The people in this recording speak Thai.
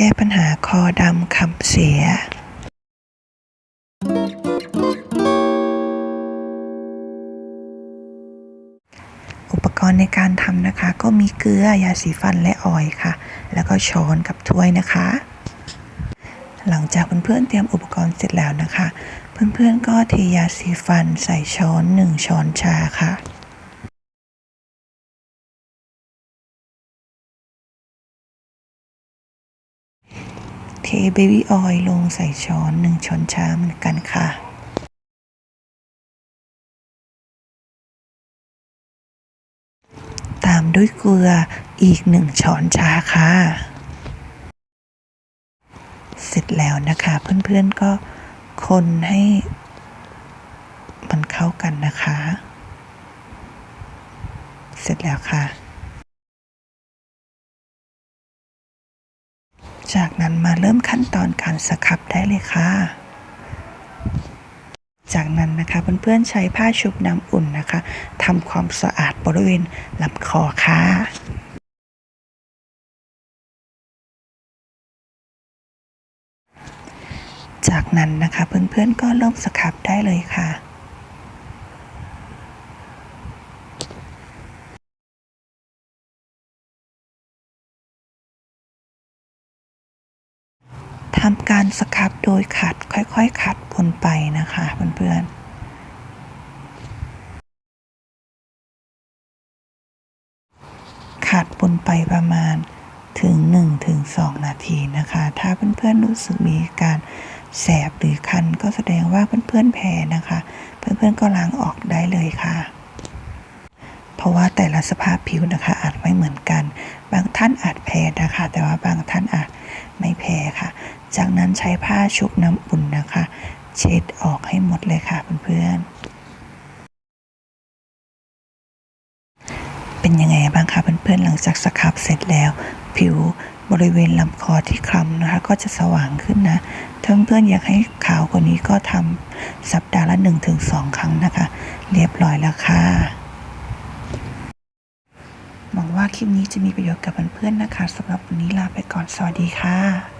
ก้ปัญหาคอดำขับเสีย อุปกรณ์ในการทำนะคะ ก็มีเกลือยาสีฟันและออยค่ะ แล้วก็ช้อนกับถ้วยนะคะ หลังจากเพื่อนๆเตรียมอุปกรณ์เสร็จแล้วนะคะ เพื่อนๆก็เทยาสีฟันใส่ช้อนหนึ่งช้อนชาค่ะ เทเบบี้ออยล์ลงใส่ช้อนหนึ่งช้อนชาเหมือนกันค่ะตามด้วยเกลืออีกหนึ่งช้อนชาค่ะ เสร็จแล้วนะคะ เพื่อนๆก็คนให้มันเข้ากันนะคะ เสร็จแล้วค่ะ จากนั้นมาเริ่มขั้นตอนการสครับได้เลยค่ะ จากนั้นนะคะเพื่อนๆใช้ผ้าชุบน้ำอุ่นนะคะทำความสะอาดบริเวณลำคอค่ะจากนั้นนะคะเพื่อนๆก็เริ่มสครับได้เลยค่ะ ทำการสครับโดยขัดค่อยๆ ขัดบนไปนะคะเพื่อนๆขัดบนไปประมาณถึง1ถึง2นาทีนะคะ ถ้าเพื่อนๆรู้สึกมีการแสบหรือคันก็แสดงว่าเพื่อนๆแพ้นะคะ เพื่อนๆก็ล้างออกได้เลยค่ะ เพราะว่าแต่ละสภาพผิวนะคะอาจไม่เหมือนกัน บางท่านอาจแพ้นะคะ แต่ว่าบางท่านอาจไม่แพ้ค่ะ จากนั้นใช้ผ้าชุบน้ำอุ่นนะคะ เช็ดออกให้หมดเลยค่ะเพื่อนๆ เป็นยังไงบ้างคะเพื่อนๆ หลังจากสครับเสร็จแล้ว ผิวบริเวณลำคอที่คล้ำนะคะ ก็จะสว่างขึ้นนะ ถ้าเพื่อนๆอยากให้ขาวกว่านี้ก็ทำสัปดาห์ละ 1-2 ครั้งนะคะ เรียบร้อยแล้วค่ะหวังว่าคลิปนี้จะมีประโยชน์กับเพื่อนๆนะคะสำหรับวันนี้ลาไปก่อน สวัสดีค่ะ